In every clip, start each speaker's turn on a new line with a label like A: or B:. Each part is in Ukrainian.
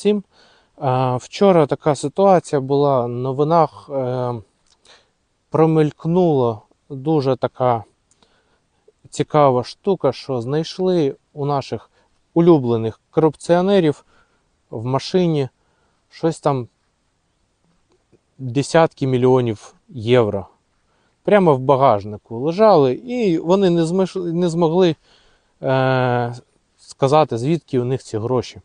A: всім. Вчора така ситуація була. В новинах е, промелькнула дуже така цікава штука, що знайшли у наших улюблених корупціонерів в машині щось там десятки мільйонів євро. Прямо в багажнику лежали, і вони не змогли е... сказати, звідки у них ці гроші.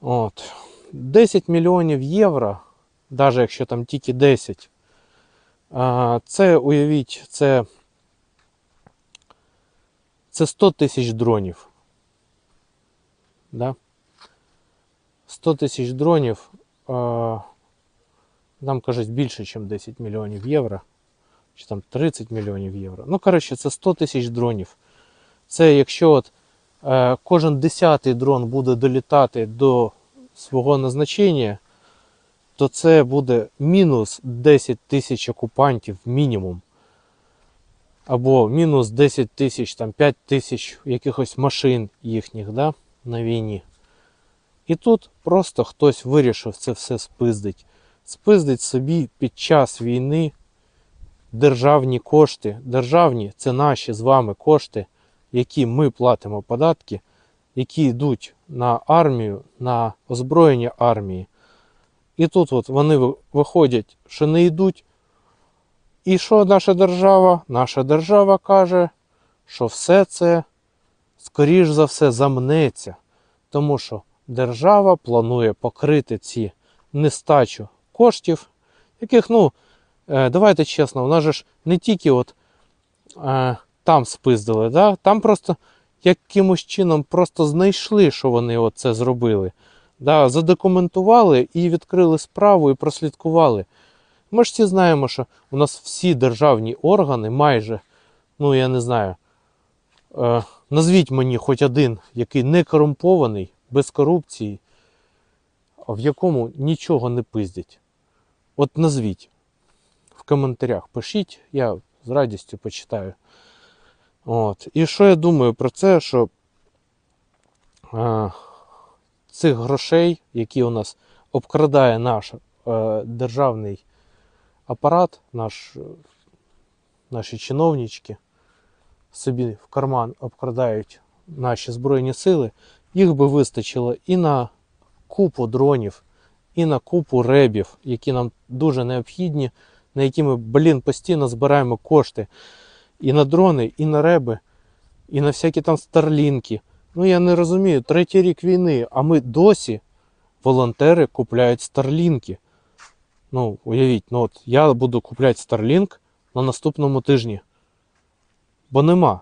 A: От. 10 мільйонів євро, навіть якщо там тільки 10, е... це уявіть, це, це 100 тисяч дронів. Да? 100 тисяч дронів. Нам кажуть більше, ніж 10 мільйонів євро. Чи там 30 мільйонів євро. Ну, коротше, це 100 тисяч дронів. Це якщо от, кожен десятий дрон буде долітати до свого назначення, то це буде мінус 10 тисяч окупантів мінімум. Або мінус 10 тисяч, там 5 тисяч якихось машин їхніх да, на війні. І тут просто хтось вирішив це все спиздить. Спиздить собі під час війни державні кошти. Державні це наші з вами кошти, які ми платимо податки, які йдуть на армію, на озброєння армії. І тут от вони виходять, що не йдуть. І що наша держава? Наша держава каже, що все це, скоріш за все, замнеться. Тому що держава планує покрити ці нестачу коштів, яких, ну, е, давайте чесно, же ж не тільки от е, там спиздили, да? там просто якимось чином просто знайшли, що вони от це зробили. Да? Задокументували і відкрили справу і прослідкували. Ми ж всі знаємо, що у нас всі державні органи майже, ну я не знаю, е, назвіть мені хоч один, який не корумпований, без корупції, в якому нічого не пиздять. От назвіть в коментарях, пишіть, я з радістю почитаю. От. І що я думаю про це, що е, цих грошей, які у нас обкрадає наш е, державний апарат, наш, е, наші чиновнички, собі в карман обкрадають наші Збройні сили, їх би вистачило і на купу дронів, і на купу ребів, які нам дуже необхідні, на які ми, блін, постійно збираємо кошти. І на дрони, і на реби, і на всякі там старлінки. Ну я не розумію, третій рік війни, а ми досі волонтери купляють старлінки. Ну, уявіть, ну от я буду купляти Starlink на наступному тижні. Бо нема.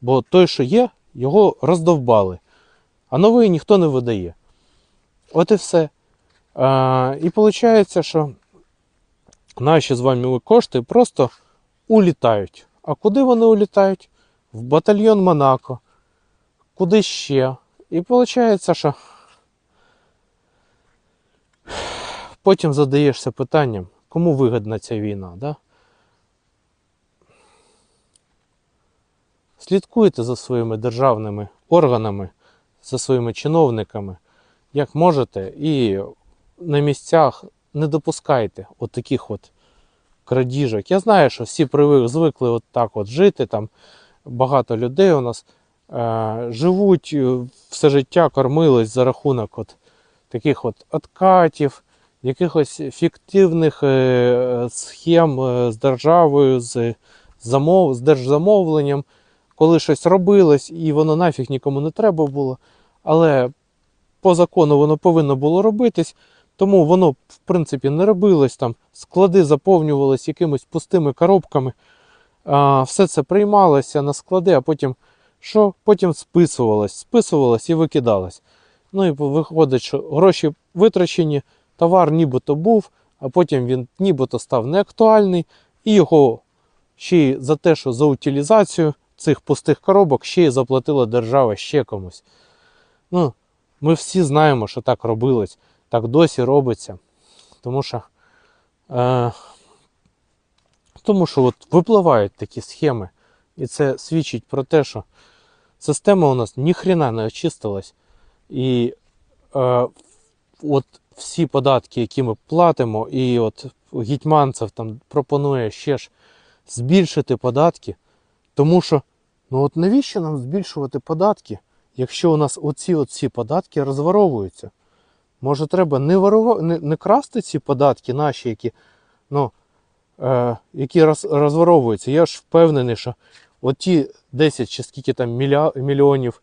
A: Бо той, що є, його роздовбали. А новий ніхто не видає. От і все. А, і виходить, що наші з вами кошти просто улітають. А куди вони улітають? В батальйон Монако. Куди ще? І виходить, що потім задаєшся питанням, кому вигідна ця війна, да? Слідкуйте за своїми державними органами, за своїми чиновниками, як можете, і на місцях не допускайте от от крадіжок. Я знаю, що всі привик, звикли от так от жити. Там багато людей у нас е, живуть е, все життя, кормились за рахунок от таких от откатів, якихось фіктивних е, схем е, з державою, з, замов, з держзамовленням, коли щось робилось і воно нафіг нікому не треба було. Але по закону воно повинно було робитись. Тому воно, в принципі, не робилось там, склади заповнювались якимись пустими коробками. А, все це приймалося на склади, а потім що? Потім списувалось, списувалось і викидалось. Ну і виходить, що гроші витрачені, товар нібито був, а потім він нібито став неактуальний, і його ще й за те, що за утилізацію цих пустих коробок ще й заплатила держава ще комусь. Ну, ми всі знаємо, що так робилось так досі робиться. Тому що е, тому що от випливають такі схеми. І це свідчить про те, що система у нас ніхрена не очистилась. І е, от всі податки, які ми платимо, і от Гетьманцев там пропонує ще ж збільшити податки, тому що ну от навіщо нам збільшувати податки, якщо у нас оці оці податки розворовуються? Може, треба не, ворова... не, не красти ці податки наші, які, ну, е, які роз... розворовуються. Я ж впевнений, що оті 10 чи скільки там мілья... мільйонів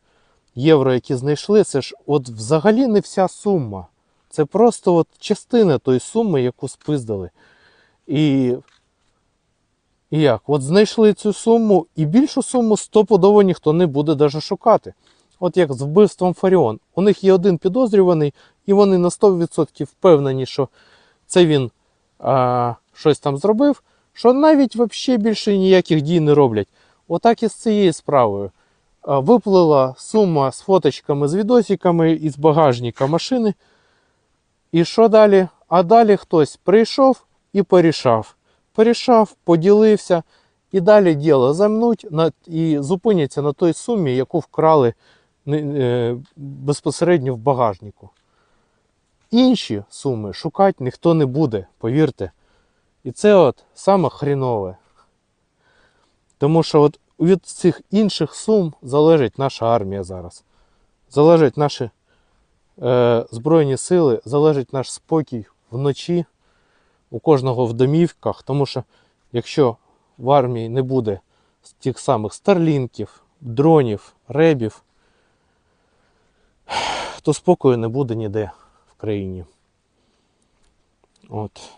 A: євро, які знайшли, це ж от взагалі не вся сума. Це просто от частина тої суми, яку спиздили. І, і як? От знайшли цю суму, і більшу суму стопудово ніхто не буде навіть шукати. От як з вбивством Фаріон. У них є один підозрюваний, і вони на 100% впевнені, що це він а, щось там зробив, що навіть взагалі більше ніяких дій не роблять. Отак і з цією справою. А, Виплила сума з фоточками, з відосиками із багажника машини. І що далі? А далі хтось прийшов і порішав. Порішав, поділився, і далі діло замнуть і зупиняться на той сумі, яку вкрали е, безпосередньо в багажнику. Інші суми шукати ніхто не буде, повірте. І це от саме хрінове. Тому що от від цих інших сум залежить наша армія зараз. Залежать наші е, Збройні сили, залежить наш спокій вночі у кожного в домівках. Тому що якщо в армії не буде тих самих старлінків, дронів, ребів, то спокою не буде ніде країні. От.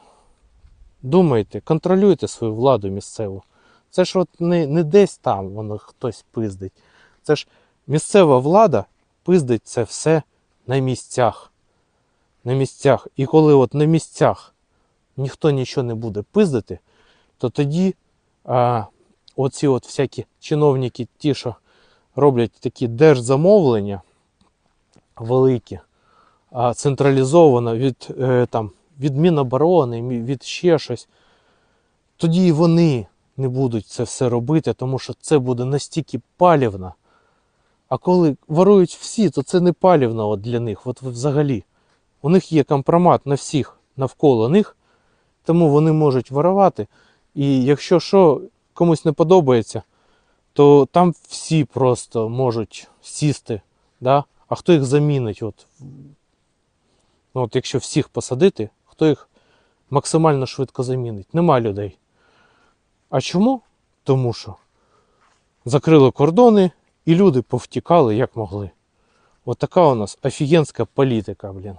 A: Думайте, контролюйте свою владу місцеву. Це ж от не, не десь там воно хтось пиздить. Це ж місцева влада пиздить це все на місцях. На місцях. І коли от на місцях ніхто нічого не буде пиздити, то тоді а, оці от всякі чиновники, ті, що роблять такі держзамовлення великі, централізовано від, е, там, від Міноборони, від ще щось, тоді і вони не будуть це все робити, тому що це буде настільки палівно. А коли ворують всі, то це не палівно от для них. От взагалі. У них є компромат на всіх навколо них, тому вони можуть воровати. І якщо що комусь не подобається, то там всі просто можуть сісти. Да? А хто їх замінить? От, ну, от якщо всіх посадити, хто їх максимально швидко замінить? Нема людей. А чому? Тому що закрили кордони, і люди повтікали як могли. От у нас офігенська політика, блін.